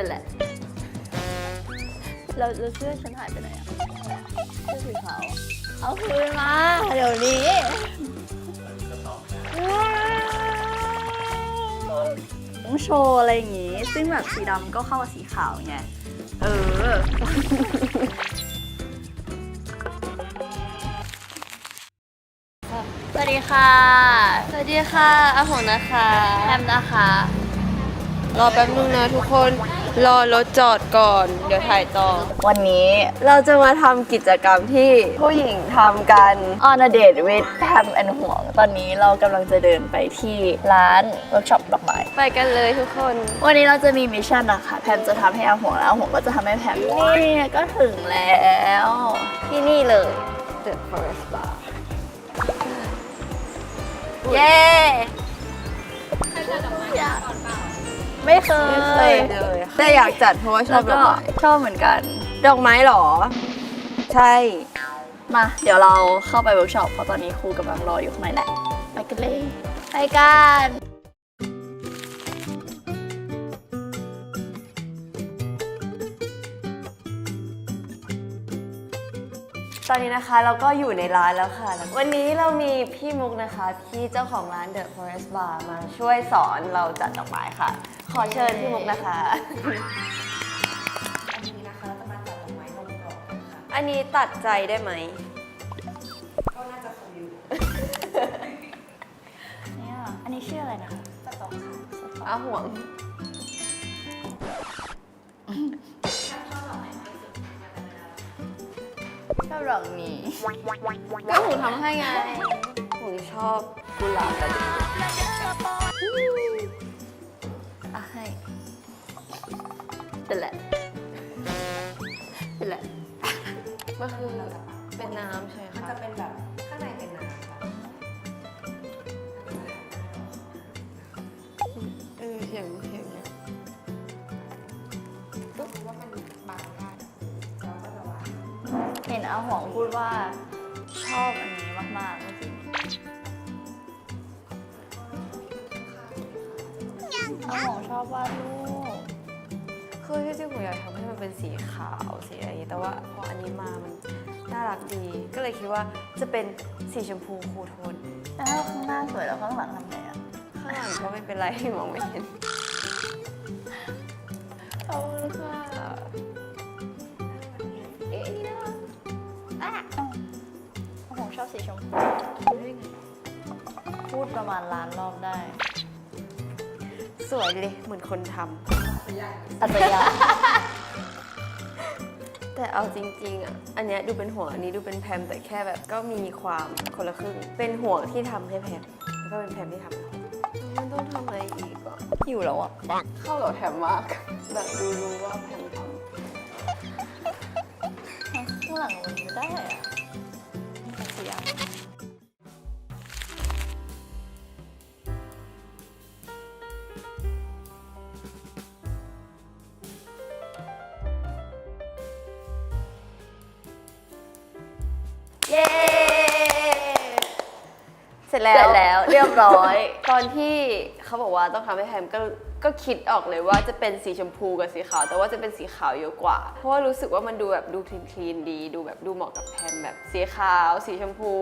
แต่แหละเราเราเสื้อฉันหายไปไหนอะเสื้อสีขาวอะเอาคืนมา เดี๋ยวนี้ต้องโชว์อะไรอย่างงี้ ซึ่งแบบสีดำก็เข้ากับสีขาวไง เออ สวัสดีค่ะ สวัสดีค่ะอาหงนะคะแอมนะคะ รอแป๊บนึงนะทุกคน รอรถจอดก่อน เดี๋ยวถ่ายต่อ วันนี้เราจะมาทำกิจกรรมที่ผู้หญิงทำกัน on a date with Pam and ห่วง ตอนนี้เรากำลังจะเดินไปที่ร้านเวิร์กช็อปดอกไม้ ไปกันเลยทุกคน วันนี้เราจะมีมิชชั่นนะคะ แพมจะทำให้อาห่วงแล้วอาห่วงก็จะทำให้แพมนี่ก็ถึงแล้วที่นี่เลย The Forest Bar เย้ ไม่เคไม่เคยยเลยแต่อยากจัดเพราะว่าชอแล้บวดก็อกไม้ชอบเหมือนกัน ดอกไม้เหรอ ใช่ มา เดี๋ยวเราเข้าไปเวิร์กช็อปเพราะตอนนี้ครูกำลังรออยู่ข้างในแหละ ไปกันเลย ไปกัน ตอนนี้นะคะเราก็อยู่ในร้านแล้วค่ะ วันนี้เรามีพี่มุกนะคะ พี่เจ้าของร้าน The Forest Bar มาช่วยสอนเราจัดดอกไม้ค่ะ ขอเชิญพี่มุกนะคะ อันนี้นะคะเราจะมาจัดดอกไม้ลงกรอบกันค่ะ อันนี้ตัดใจได้ไหม ก็น่าจะคงอยู่เนี่ยอันนี้ชื่ออะไรนะคะสต๊อกค่ะอาห่วง ชอบดอกนี้ก็หนูทำให้ไงหนูชอบกุหลาบแบบนี้อะให้เป็นแหละเป็นแหละมันคือเป็นน้ำใช่ไหมมันคะจะเป็นแบบข้างในเป็นน้ำ เห็นอาหวงพูดว่าชอบอันนี้มากๆเมื่อกี้อาหวงชอบวาดรูปคือที่จริงผมอยากทำให้มันเป็นสีขาวสีอะไรอย่างงี้แต่ว่าพออันนี้มามันน่ารักดี ก็เลยคิดว่าจะเป็นสีชมพูคูลโทนแต่ถ้าข้างหน้าสวยแล้วข้างหลังทำไงอะข้างหลังก็ไม่เป็นไรมองไม่เห็น ประมาณล้านรอบได้ สวยเลยเหมือนคนทอัตยาำแต่เอาจริงๆอะ อันเนี้ยดูเป็นห่วงอันนี้ดูเป็นแพมแต่แค่แบบก็มีความคนละครึ่ง เป็นห่วงที่ทำให้แพมแล้วก็เป็นแพมที่ทำให้ห่วงมันต้องทำอะไรอีกอะหิวแล้วอะ เข้ากับแพมมาก แบบดูรู้ว่าแพมทำข้างหลังมันไม่ได้อะ บร้อย ตอนที่เขาบอกว่าต้องทำให้แพมก็ก็คิดออกเลยว่าจะเป็นสีชมพูกับสีขาว แต่ว่าจะเป็นสีขาวเยอะกว่า เพราะว่ารู้สึกว่ามันดูแบบดูคลีนคลีนดี ดูแบบดูเหมาะกับแพมแบบสีขาว สีชมพู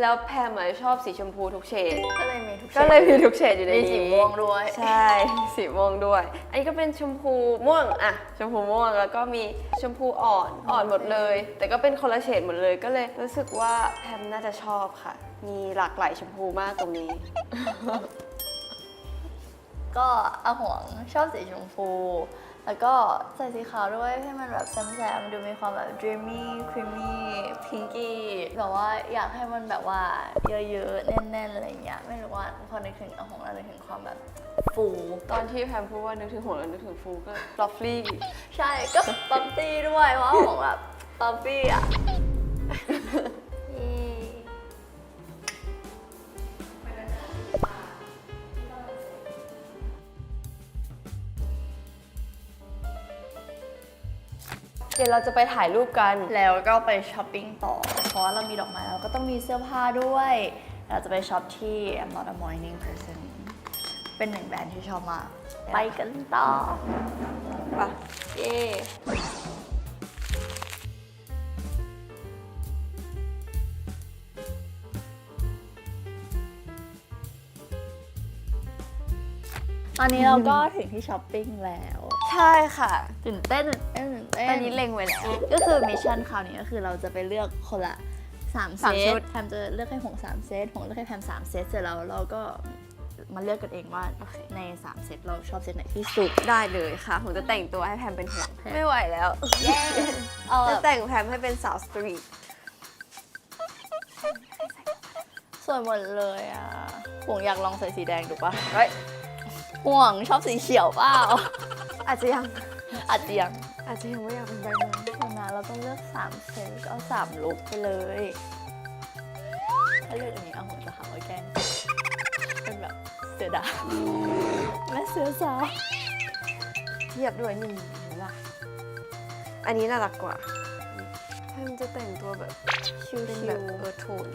แล้วแพมอะชอบสีชมพูทุกเฉด ก็เลยมีทุกก็เลยมีทุกเฉดอยู่ในมีนี้สีม่วงด้วย ใช่ สีม่วงด้วย อันนี้ก็เป็นชมพูม่วงอะชมพูม่วงแล้วก็มีชมพูอ่อนอ่อนหมดเลย แต่ก็เป็นคนละเฉดหมดเลยก็เลยรู้สึกว่าแพมน่าจะชอบค่ะ มีหลากหลายชมพูมากตรงนี้ ก็อาหวงชอบสีชมพู แล้วก็ใส่สีขาวด้วยให้มันแบบแซมๆดูมีความแบบ dreamy creamy pinky แบบว่าอยากให้มันแบบว่าเยอะๆ แน่นๆ อะไรอย่างเงี้ย ไม่รู้ว่าพอนึกถึงอาหวงแล้วนึกถึงความแบบฟูตอนที่แพมพูดว่านึกถึงหัวแล้วนึกถึงฟูก็ฟลอฟลี่ใช่ก็ปั๊มตี้ด้วยเพราะอาหวงแบบปั๊มปี้อะ ดี๋ยวเราจะไปถ่ายรูปกันแล้วก็ไปช้อปปิ้งต่อ เพราะว่าเรามีดอกไม้เราก็ต้องมีเสื้อผ้าด้วย เราจะไปช็อปที่ I'm not a morning person ไปเป็นหนึ่งแบรนด์ที่ชอบมาก ไปกันต่อปะเย่ตอนนี้เราก็ถึงที่ช้อปปิ้งแล้ว ใช่ค่ะตื่นเต้นตื่นเต้นตื่นเต้นตอนนี้เล็งไว้แล้วก็คือมิชชั่นคราวนี้ก็คือเราจะไปเลือกคนละสามเซสามชุตดแพมจะเลือกให้หงสามเซตหงเลือกให้แพมสามเซตเสร็จแล้วเราก็มาเลือกกันเองว่าในสามเซตเราชอบเซตไหนที่สุดได้เลยค่ะผมจะแต่งตัวให้แพมเป็นห่วงไม่ไหวแล้วเอาแบจะบแต่งแพมให้เป็นสาวสตรีทสวยหมดเลยอะห่วงอยากลองใส่สีแดงดูปะเฮ้ยห่วงชอบสีเขียวเปล่า อาจจะยังอาจจะยังอาจจะยังไม่อยากเป็นใบไม้เดี๋ยวนะเราต้องเลือกสามเซตก็เอาสามลุกไปเลยถ้าเลือกอันนี้เอาห่วงจะหาว่าแกล้งเป็นแบบเสือดาวแม่เสือสาวเทียบด้วยนี่ล่ะอันนี้น่ารักกว่าแพมจะแต่งตัวแบบชิวเป็นๆแบบเออโทน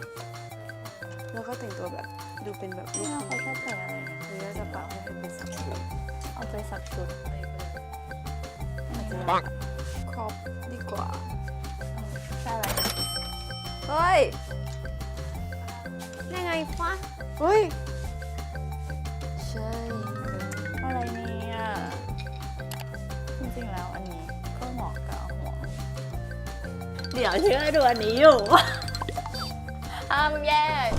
แล้วก็แต่งตัวแบบดูเป็นแบบลูนี่กเราเขาชอบใส่อะไรหรือว่าจะปรับให้เป็นสาวสตรีทเอาใจสักชุด อาจจะครอบดีกว่าใช่อะไรเฮ้ยยังไงฟะเฮ้ย ใช่ อะไรเนี่ย จริงๆแล้วอันนี้ก็เหมาะกับหัวเดี๋ยวเชื่อดูอันนี้อยู่ห้ามแยก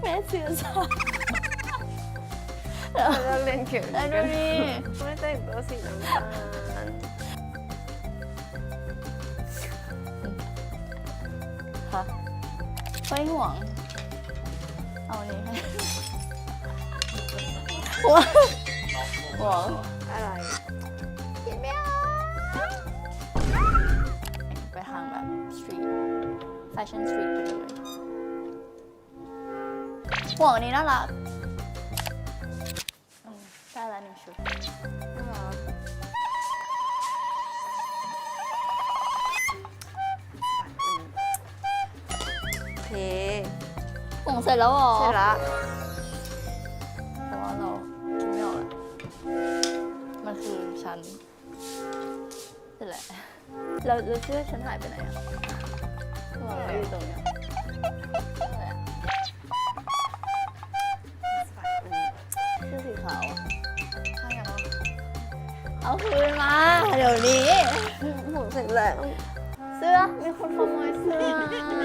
แม่เสือสาวเราเล่นเขียวแล้วดูนี่ไม่ แต่งตัวสีน้ำตาลค่ะไม่ห่วง เอาอันนี้ให้ห่วงห่วงอะไรกินไม่เอาไปทางแบบสตรีทแฟชั่นสตรีทไปเลยห่วงนี้น่ารัก เคห่วงเสร็จแล้วเหรอใช่ละแต่ว่าเราคิดไม่ออกอะมันคือฉันนี่แหละเราเราเชื่อฉันหายไปไหนอะห่วงเราอยู่ตรงเนี้ยนั่นแหละเสื้อสีขาวอะใช่แล้วเอาคืนมาเดี๋ยวนี้หมดเสร็จแล้วเสื้อมีคนขโมยเสื้อ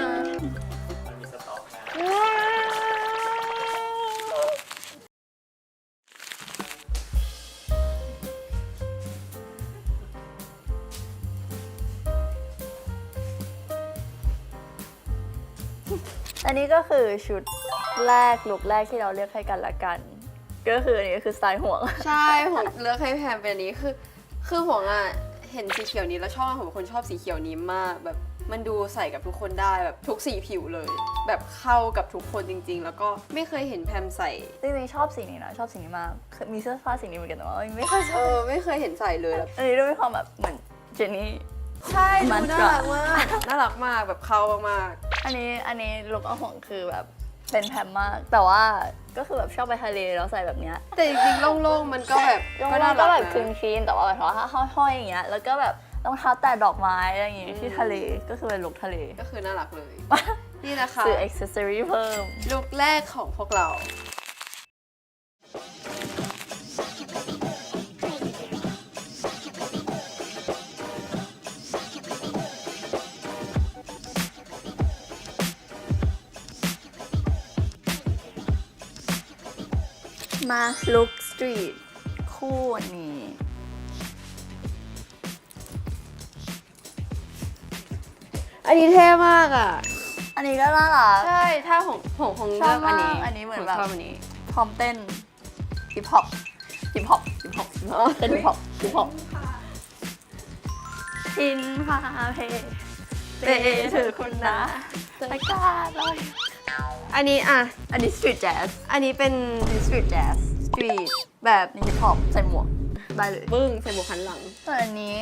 ก็คือชุดแรกลุกแรกที่เราเลือกให้กันละกัน ก็คืออันนี้คือสไตล์ห่วง ใช่ผมเลือกให้แพมเป็นอันนี้คือ คือผมอะเห็นสีเขียวนี้แล้วชอบผมเป็นคนชอบสีเขียวนี้มากแบบมันดูใส่กับทุกคนได้แบบทุกสีผิวเลย แบบเข้ากับทุกคนจริง ๆ แล้วก็ไม่เคยเห็นแพมใส่ จริงๆชอบสีนี้นะชอบสีนี้มากเคยมีเสื้อผ้าสีนี้เหมือนกันแต่ว่าไม่ค่อยชเออบอไม่เคยเห็นใส่เลยแบบอันนี้ด้วยมีความแบบเหมือนเจนนี่ ใช่มัดูนน่าก็ รักมากน่ารักมากแบบเข้ามากอันนี้อันนี้ลุคเอาห่วงคือแบบเป็นแพมมาก แต่ว่าก็คือแบบชอบไปทะเลแล้วใส่แบบเนี้ยๆแต่จริงๆโล่งๆมันก็แบบก็ก็น่าก็รักแบบนะคลีนคลีนแต่ว่าแบบว่าถ้าห้อยๆอย่างเงี้ยแล้วก็แบบรองเท้าแตะดอกไม้อะไรอย่างงี้อืมที่ทะเลก็คือเป็นลุคทะเลก็คือน่ารักเลย นี่นะคะ ซื้ออ็อกเซอรี่เพิ่มลุคแรกของพวกเรา มาลุคสตรีทคู่อันนี้อันนี้เท่มากอะ อันนี้ก็น่ารัก ใช่ ถ้าผมผมคงชอเลืบอกอันนี้มากอันนี้เหมือนผแบบชอบอันนี้ พร้อมเต้นฮิปฮอปฮิปฮอปฮิปฮอปเต้นฮิปฮอปฮิปฮอปทินพาเพเปเธอคุณนะตะกร้าลอย อันนี้อะ อันนี้สตรีทแจ๊สอันนี้เป็นอันนี้สตรีทแจ๊สสตรีทแบบนี่ฮิปฮอปใส่หมวกได้เลยปึ้งใส่หมวกหันหลัง แต่อันนี้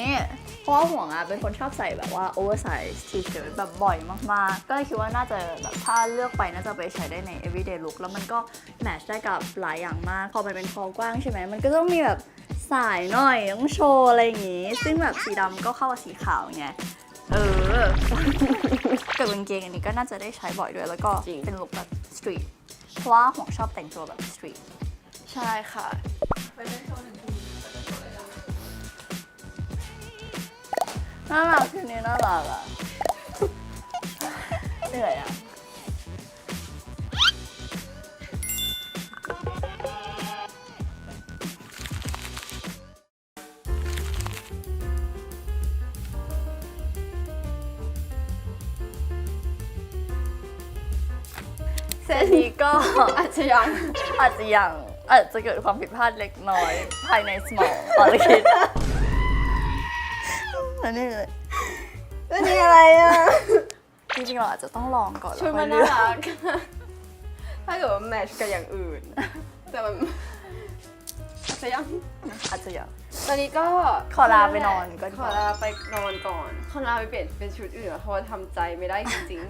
เพราะว่าห่วงอะเป็นคนชอบใส่แบบว่าโอเวอร์ไซส์ทีเชิ้ตแบบบ่อยมากๆ ก็เลยคิดว่าน่าจะแบบถ้าเลือกไปน่าจะไปใช้ได้ใน everyday look แล้วมันก็แมทช์ได้กับหลายอย่างมาก พอมันเป็นคอกว้างใช่ไหม มันก็ต้องมีแบบสายหน่อยต้องโชว์อะไรอย่างงี้ ซึ่งแบบสีดำก็เข้ากับสีขาวไง เออ กับกางเกงอันนี้ก็น่าจะได้ใช้บ่อยด้วย แล้วก็จริง เป็นลุคแบบสตรีท เพราะว่าห่วงชอบแต่งตัวแบบสตรีท ใช่ค่ะ น่ารักทีนี้น่ารักอะ เหนื่อยอะ เซตนี้ก็ อาจจะยังอาจจะยังอาจจะเกิดความผิดพลาดเล็กน้อย ภายในสมองตอนคิดอันนี้เลยอันนี้อะไรอะ จริงๆเราอาจจะต้องลองก่อนชุดมันแล้วน่าค่อยเลือกรักถ้าเกิดว่าแมทช์กับอย่างอื่น แต่มันอาจจะยังอาจจะยังตอนนี้ก็ขอลาไปนอนก่อนขอลาไปนอนก่อนขอลาไปเปลี่ยนเป็นชุดอื่นอะเพราะว่าทำใจไม่ได้จริง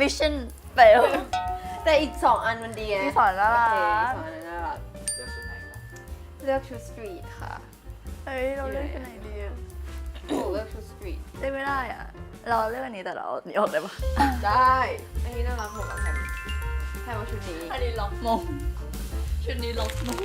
mission fail ๆแต่อีก 2 อันมันดีไงมีสอนน่ารักโอเคสองอันนั้นน่ารักเลือกชุดสตรีทค่ะเฮ้ย เราเลือกกันไหนดีอะหนูเลือกชุดสตรีทเลือกไม่ได้อะ เราเลือกอันนี้แต่เราเอาอันนี้ออกได้ปะได้ อันนี้น่ารักของกับแพมแพมว่าชุดนี้ อันนี้ล็อกมงชุดนี้ล็อกมง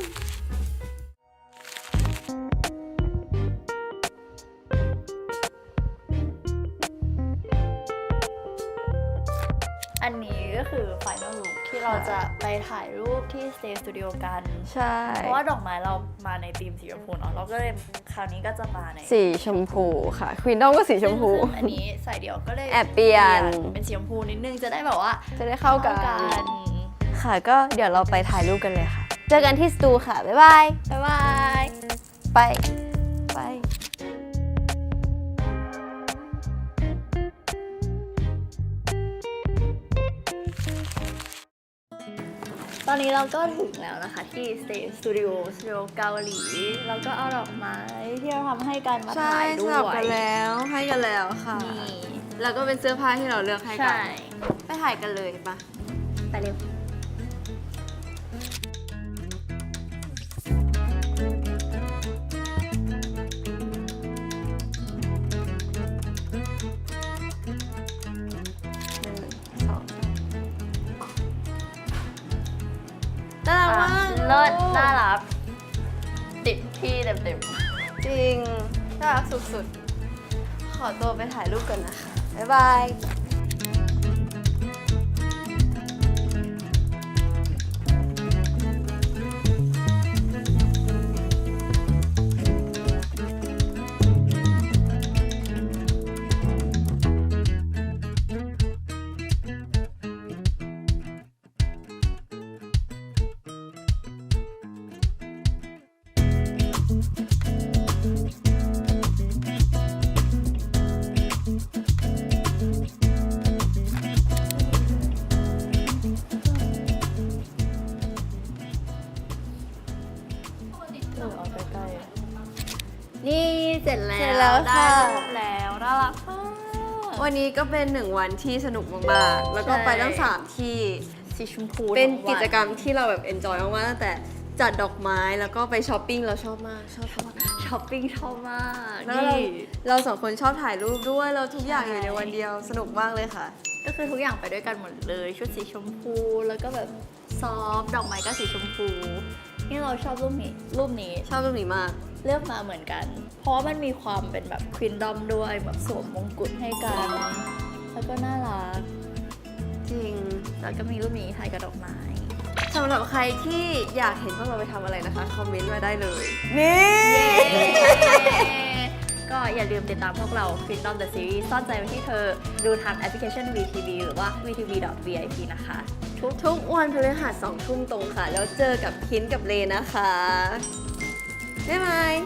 ที่เราจะไปถ่ายรูปที่ Stay Studio กัน ใช่ เพราะว่าดอกไม้เรามาในธีมสีชมพูเนาะเราก็เลยคราวนี้ก็จะมาในสีชมพูค่ะควีนดอมก็สีชมพู ซึ่งอันนี้ใส่เดี่ยวก็เลยแอบเปลี่ยน เป็นสีชมพูนิดนึงจะได้แบบว่าจะได้เข้ากันเข้าค่ะก็เดี๋ยวเราไปถ่ายรูปกันเลยค่ะ เจอกันที่สตูค่ะ บ๊ายบาย บ๊ายบาย ไป ไป อนนี้เราก็ถึงแล้วนะคะ ที่ Stay Studio Studio เกาหลีเราก็เอาดอกไม้ที่เราทำให้กันมาใช่ถ่ายด้สวลับยกันแล้วให้กันแล้วค่ะ นี่แล้วก็เป็นเสื้อผ้าที่เราเลือกให้กัใช่ไปถ่ายกันเลยปะไปเร็ว น่ารักติดพี่เต็มจริง น่ารักสุดๆ ขอตัวไปถ่ายรูปกันนะคะ บ๊ายบาย เสร็จแล้วเสร็จแล้วค่ะได้รูปแล้วน่ารักมาก วันนี้ก็เป็นหนึ่งวันที่สนุกมากๆ แล้วก็ใช่ไปทั้งสามที่สีชมพูเป็นทั้งวักิจกรรมที่เราแบบเอนจอยมากๆตั้งแต่จัดดอกไม้แล้วก็ไปช้อปปิ้งเราชอบมากชอบชอบช้อปปิ้งชอบมากแล้วเรานี่เราสองคนชอบถ่ายรูปด้วยเราทุกอย่างอยู่ในวันเดียวสนุกมากเลยค่ะ ก็คือทุกอย่างไปด้วยกันหมดเลย ชุดสีชมพูแล้วก็แบบซอฟต์ดอกไม้ก็สีชมพูนี่เราชอบรูปนี้รูปนี้ ชอบรูปนี้มาก เลือกมาเหมือนกัน เพราะว่ามันมีความเป็นแบบควินดอมด้วยแบบสวมมงกุฎให้กัน แล้วก็น่ารัก จริง แล้วก็มีรูปนี้ถ่ายกับดอกไม้สำหรับใครที่อยากเห็นพวกเราไปทำอะไรนะคะ คอมเมนต์มาได้เลย นี่ก็อย่าลืมติดตามพวกเรา Freedom the Series ซ่อนใจไว้ที่เธอ ดูทางแอปพลิเคชัน VTV หรือว่า vtv.vip นะคะ ทุกทุกวันพฤหัสสองทุ่มตรงค่ะ แล้วเจอกับคินกับเลนะคะ Bye.